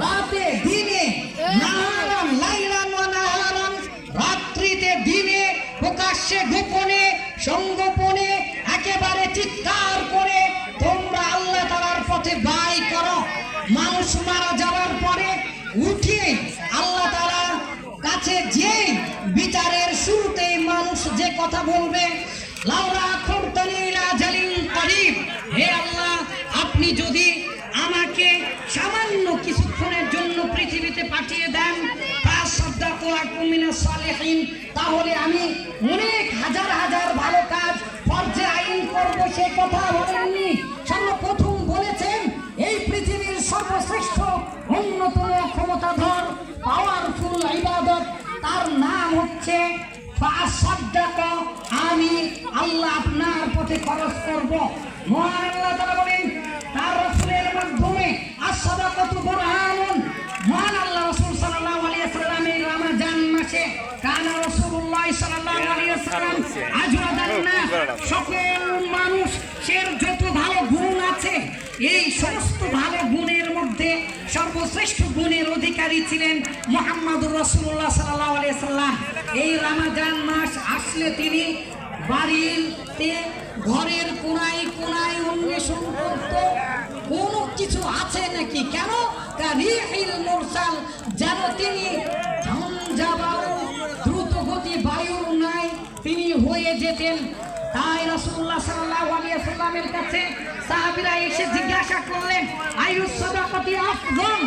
রাতে দিনে নাহারান লাইলান ওয়া নাহারান রাত্রিতে দিনে, প্রকাশ্যে গোপনে, সঙ্গোপনে, একেবারে চিৎকার করে তোমরা আল্লাহ তাআলার পথে ব্যয় করো। মানুষ মারা যাওয়ার পরে উঠে আল্লাহ তাআলার কাছে যে বিচারের শুরুতেই মানুষ যে কথা বলবে লাউলা তাহলে আমি অনেক হাজার হাজার ভালো কাজ, ফরজে আইন করব, সে কথা বলেননি সর্বপ্রথম বলেছেন, এই পৃথিবীর সর্বশ্রেষ্ঠ, অন্যতম ক্ষমতাধর পাওয়ারফুল ইবাদত, তার নাম হচ্ছে আমি আল্লাহ আপনার পথে খরচ করব। মহান আল্লাহ তাআলা বলেন তার রাসূলের মাধ্যমে আস-সাদাকাতু বুরহানুন মহান আল্লাহ রাসূল সাল্লাল্লাহু আলাইহি ওয়াসাল্লাম এই রমজান মাসে কানা রাসূলুল্লাহ সাল্লাল্লাহু আলাইহি ওয়াসাল্লাম আজওয়াদান নাস সকল মানুষের যত ভালো গুণ আছে এই সমস্ত ভালো গুণের মধ্যে সর্বশ্রেষ্ঠ গুণের অধিকারী ছিলেন মোহাম্মদুর রসুল্লাহ সাল্লাহ আলিয়া সাল্লাম এই রমাজান মাস আসলে তিনি বাড়িতে ঘরের কোনায় কোনায় অন্বেষণ করত। কোনো কিছু আছে নাকি? কেন? মুরসাল যেন তিনি ঝঞ্ঝাবায়ু দ্রুত গতি বায়ুর নাই তিনি হয়ে যেতেন। তাই আলাইহি সাল্লামের কাছে সাহাবীরা এসে জিজ্ঞাসা করলেন আয়ু সাদাকাতি আফদল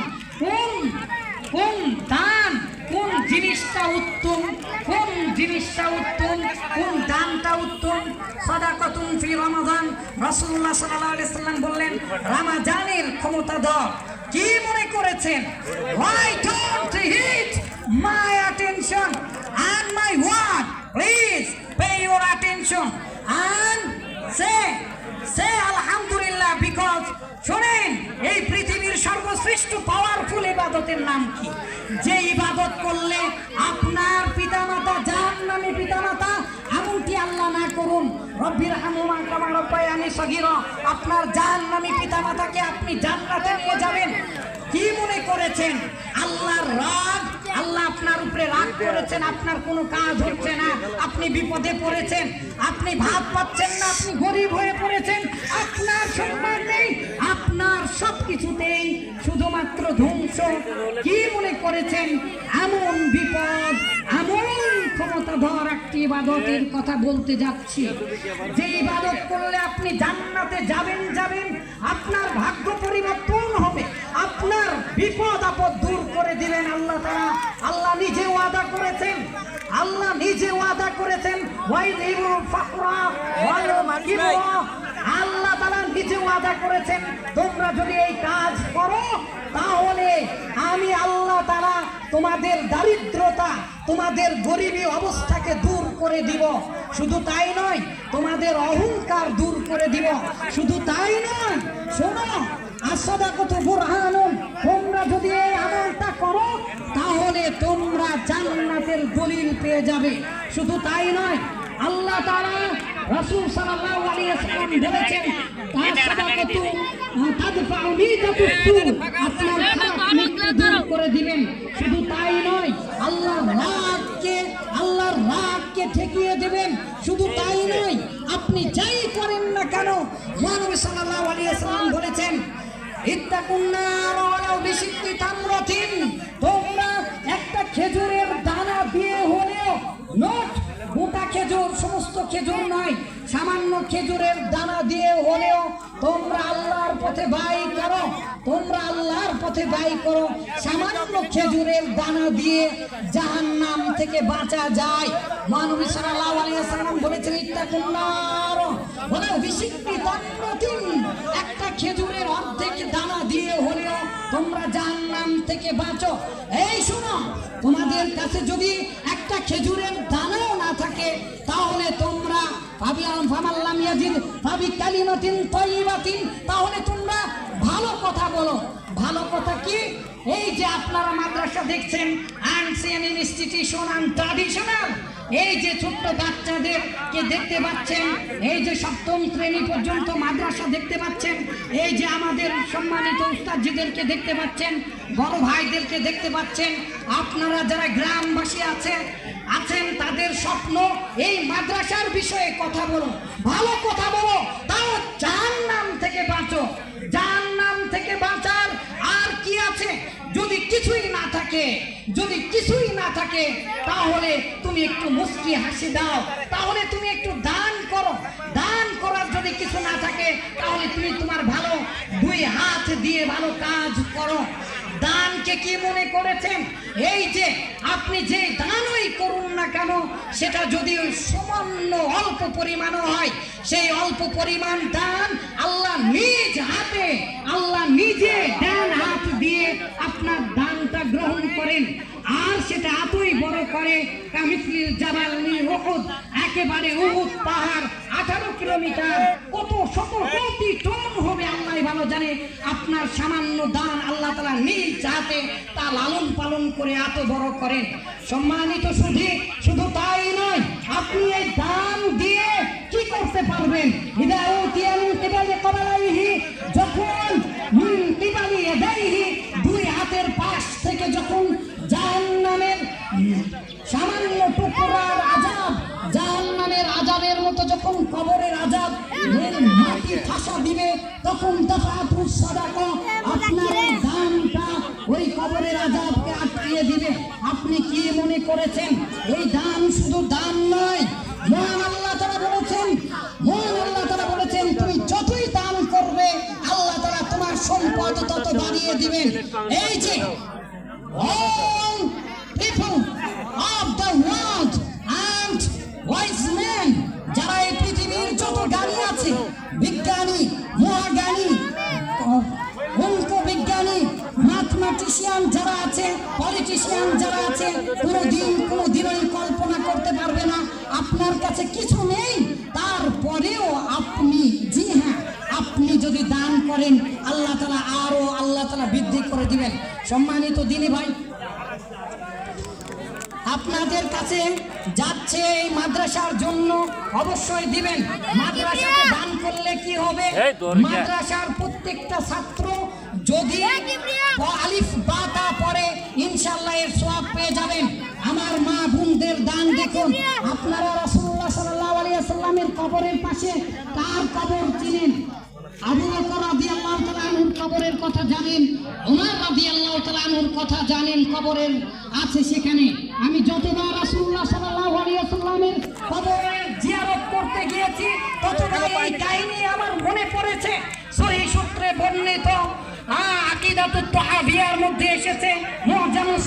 কোন দান, কোন জিনিসটা উত্তম? কোন জিনিসটা উত্তম? কোন দানটা উত্তম? সাদাকাতুন ফি রমাদান। আলাইহি সাল্লাম বললেন, রমাজানের ক্ষমতা দাও। কি মনে করেছেন? Why don't hit my attention and my word, please your attention. And say say alhamdulillah, because শোনেন, এই পৃথিবীর সর্বশ্রেষ্ঠ পাওয়ারফুল ইবাদতের নাম কি? যে ইবাদত করলে আপনার পিতামাতা জাহান্নামী পিতামাতা, এমনটি আল্লাহ না করুন। রব্বির হামুমা কামা রব্বায়ানি সগীরা, আপনার জাহান্নামী পিতামাতাকে আপনি জান্নাতে নিয়ে যাবেন। কি মনে করেছেন? আল্লাহর রাগ আল্লাহ আপনার উপরে রাগ করেছেন, আপনার কোনো কাজ হচ্ছে না, আপনি বিপদে পড়েছেন, আপনি ভাত পাচ্ছেন না, আপনি গরিব হয়ে পড়েছেন, আপনার সম্মান নেই, আপনার সব কিছুতেই শুধুমাত্র ধ্বংস। কি মনে করেছেন? এমন বিপদ, এমন ক্ষমতাধর একটি ইবাদতের কথা বলতে যাচ্ছি। যে ইবাদত করলে আপনি জান্নাতে যাবেন যাবেন, আপনার ভাগ্য পরিবর্তন হবে, আপনার বিপদ আপদ দূর করে দিলেন আল্লাহ তারা নিজে ওয়াদা করেছেন। আল্লাহ নিজে ওয়াদা করেছেন। আল্লাহ তারা নিজে ওয়াদা করেছেন। তোমরা যদি এই কাজ করো, তাহলে আমি আল্লাহ তারা তোমাদের দারিদ্রতা, তোমাদের গরিবী অবস্থাকে দূর করে দিব। শুধু তাই নয়, তোমাদের অহংকার দূর করে দিব। শুধু তাই নয়, শোনো তোমরা যদি এই আমলটা করো, তাহলে তোমরা জান্নাতের দলিল পেয়ে যাবে। শুধু তাই নয়, আল্লাহ তাআলা রাসূল সাল্লাল্লাহু আলাইহি ওয়াসাল্লাম বলেছেন তাদফাউ সু আপনার মৃত্যু দূর করে দিবেন। শুধু তাই নয়, আল্লাহর রাগকে আল্লাহর রাগকে ঠেকিয়ে দেবেন। শুধু তাই নয়, আপনি যাই করেন না কেন মহানবী সাল্লাল্লাহু আলাইহি ওয়াসাল্লাম বলেছেন ইত্তাকুন নার ওয়ালাউ বিশিক্কি তামরাতিন। তোমরা একটা খেজুরের দানা দিয়ে হলেও খেজুর, সমস্ত খেজুর নয়, সামান্য খেজুরের দানা দিয়ে হলেও তোমরা আল্লাহর পথে ব্যয় করো, তোমরা আল্লাহর পথে ব্যয় করো, সামান্য খেজুরের দানা দিয়ে জাহান্নাম থেকে বাঁচা যায়। মানবী সাল্লাল্লাহু আলাইহি ওয়াসাল্লাম বলেছেন ইত্তাকুন নার বলে বিশিক্কি তামরাতিন হলেও যার নাম থেকে বাঁচো। এই শোনো, তোমাদের কাছে যদি একটা খেজুরের দানাও না থাকে, তাহলে তোমরা ভাবি ফামাল্লাম ইয়াজিদ ফাবি কালিমাতিন তৈবাতিন, তাহলে তোমরা ভালো কথা বলো। ভালো কথা কি? এই যে আপনারা মাদ্রাসা দেখছেন আনসিয়ান এই যে ছোট্ট বাচ্চাদেরকে দেখতে পাচ্ছেন, এই যে সপ্তম শ্রেণি পর্যন্ত মাদ্রাসা দেখতে পাচ্ছেন, এই যে আমাদের সম্মানিত উস্তাদজিদেরকে দেখতে পাচ্ছেন, বড় ভাইদেরকে দেখতে পাচ্ছেন, আপনারা যারা গ্রামবাসী আছেন আছেন, তাদের স্বপ্ন এই মাদ্রাসার বিষয়ে কথা বলো, ভালো কথা বলো, তাও চার থাকে। যদি কিছুই না থাকে, তাহলে তুমি একটু মুস্কি হাসি দাও। তাহলে তুমি একটু দান করো। দান করার যদি কিছু না থাকে, তাহলে তুমি তোমার ভালো দুই হাত দিয়ে ভালো কাজ করো। দানকে কি মনে করেছেন? এই যে আপনি যে দানই করুন না কেন, সেটা যদি ওই সামান্য অল্প পরিমাণও হয়, সেই অল্প পরিমাণ দান আল্লাহ নিজ হাতে, আল্লাহ নিজে ডান হাত দিয়ে আপনার দানটা গ্রহণ করেন। আর সেটা এতই বড় করে কামিসলির জাবালি উহুদ একেবারে উহুদ পাহাড়, আঠারো কিলোমিটার, কত শত কোটি টন হবে আল্লাহ ভালো জানে। আপনার সামান্য দান আল্লাহ তালা নিজ চাতে তা লালন পালন করে এত বড় করেন। সম্মানিত শুধু শুধু তাই ঠাসা দিবে তখন সাদাকা আপনার দানটা ওই কবরের আজাবকে আটকিয়ে দিবে। আপনি কি মনে করেছেন? এই দান শুধু দান নয় মহান আল্লাহ তারা বলেছেন মহান আল্লাহ তারা বলেছেন তুমি যতই দান করবে আল্লাহ তারা তোমার সম্পদ তত বাড়িয়ে দিবেন। এই যে all people ম্যাথমেটিশিয়ান যারা আছে পলিটিশিয়ান যারা আছে কোনো দিন কোনো দিনই কল্পনা করতে পারবে না আপনার কাছে কিছু নেই। তারপরেও আপনি জি হ্যাঁ আপনি যদি দান করেন আল্লাহ তালা আরও আল্লাহ তালা বৃদ্ধি করে দিবেন। সম্মানিত দিনী ভাই আপনাদের কাছে যাচ্ছে এই মাদ্রাসার জন্য অবশ্যই দিবেন। মাদ্রাসাকে দান করলে কি হবে? মাদ্রাসার প্রত্যেকটা ছাত্র যদি ব- আলিফ বাতা পরে ইনশাল্লাহ এর সওয়াব পেয়ে যাবেন। আমার মা বোনদের দান দেখুন। আপনারা রাসূলুল্লাহ সাল্লাল্লাহু আলাইহি সাল্লামের কবরের পাশে কার কবর চিনেন? আবু বকর রাদিয়াল্লাহু তাআলা আনহুর কবরের কথা জানেন ওমর রাদিয়াল্লাহু তাআলা আনহুর কথা জানেন কবরের আছে সেখানে। আমি যতবার রাসূলুল্লাহ সাল্লাল্লাহু আলাইহি সাল্লামের কবরের জিয়ারত করতে গিয়েছি ততবার এই কাহিনী আমার মনে পড়েছে। সহি সূত্রে বর্ণিত তাহাবিয়ার মধ্যে এসেছে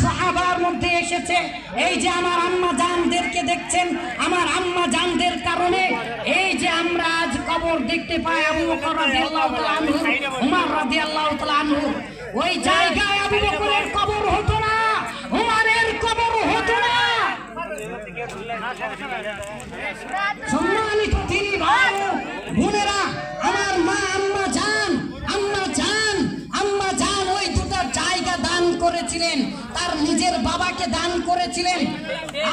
সাহাবার মধ্যে এসেছে। এই যে আমার আম্মা জানদেরকে দেখছেন, আমার আম্মা জানদের কারণে এই যে আমরা আজ কবর দেখতে পাই আবু বকর রাদিয়াল্লাহু তাআলা আনহু ওই জায়গায় আবু বকরের কবর হতো না, উমরের কবর হতো না। সম্মানিত তিনি ভাই করেছিলেন, তার নিজের বাবাকে দান করেছিলেন।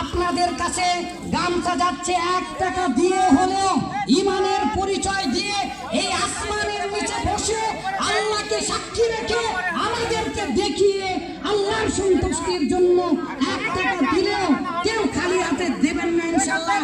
আপনাদের কাছে গামছা যাচ্ছে এক টাকা দিয়ে হলেও ইমানের পরিচয় দিয়ে এই আসমানের নিচে বসে আল্লাহকে সাক্ষী রেখে আমাদেরকে দেখিয়ে আল্লাহর সন্তুষ্টির জন্য এক টাকা দিলেও কেউ খালি হাতে দেবেন না ইনশাল্লাহ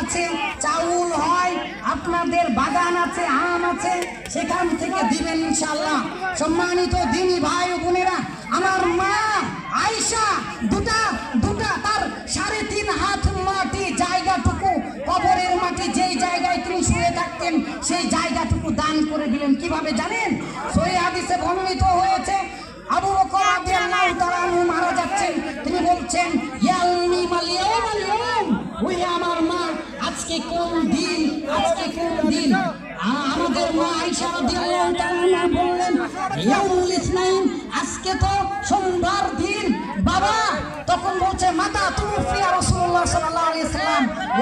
আছে, চাউল হয়, আপনাদের বাগান আছে, আম আছে, সেখান থেকে দিবেন ইনশাল্লাহ সম্মানিত দিনী ভাই বোনেরা, আমার মা আয়সা দুটা দুটা, তার সাড়ে তিন হাত মাটি জায়গাটুকু, কবরের মাটি যেই জায়গায় তিনি শুয়ে থাকতেন, সেই জায়গাটুকু দান করে দিলেন। কীভাবে জানেন? সই হাদিসে বর্ণিত হয়েছে, আবু বকর রাদিয়াল্লাহু তাআলা মারা যাচ্ছেন। তিনি বলছেন ইয়ালনি মালিয়াম আলিয়াম ওই আমার মা আজকে কোন দিন আজকে কোন দিন আ- আমাদের মা আয়েশা রাদিয়াল্লাহু তাআলা বললেন ইয়াউমুল ইসনাইন আজকে তো সোমবার দিন বাবা তখন বলছে মাতা তুমি রাসূলুল্লাহ সাল্লাল্লাহু আলাইহি সাল্লাম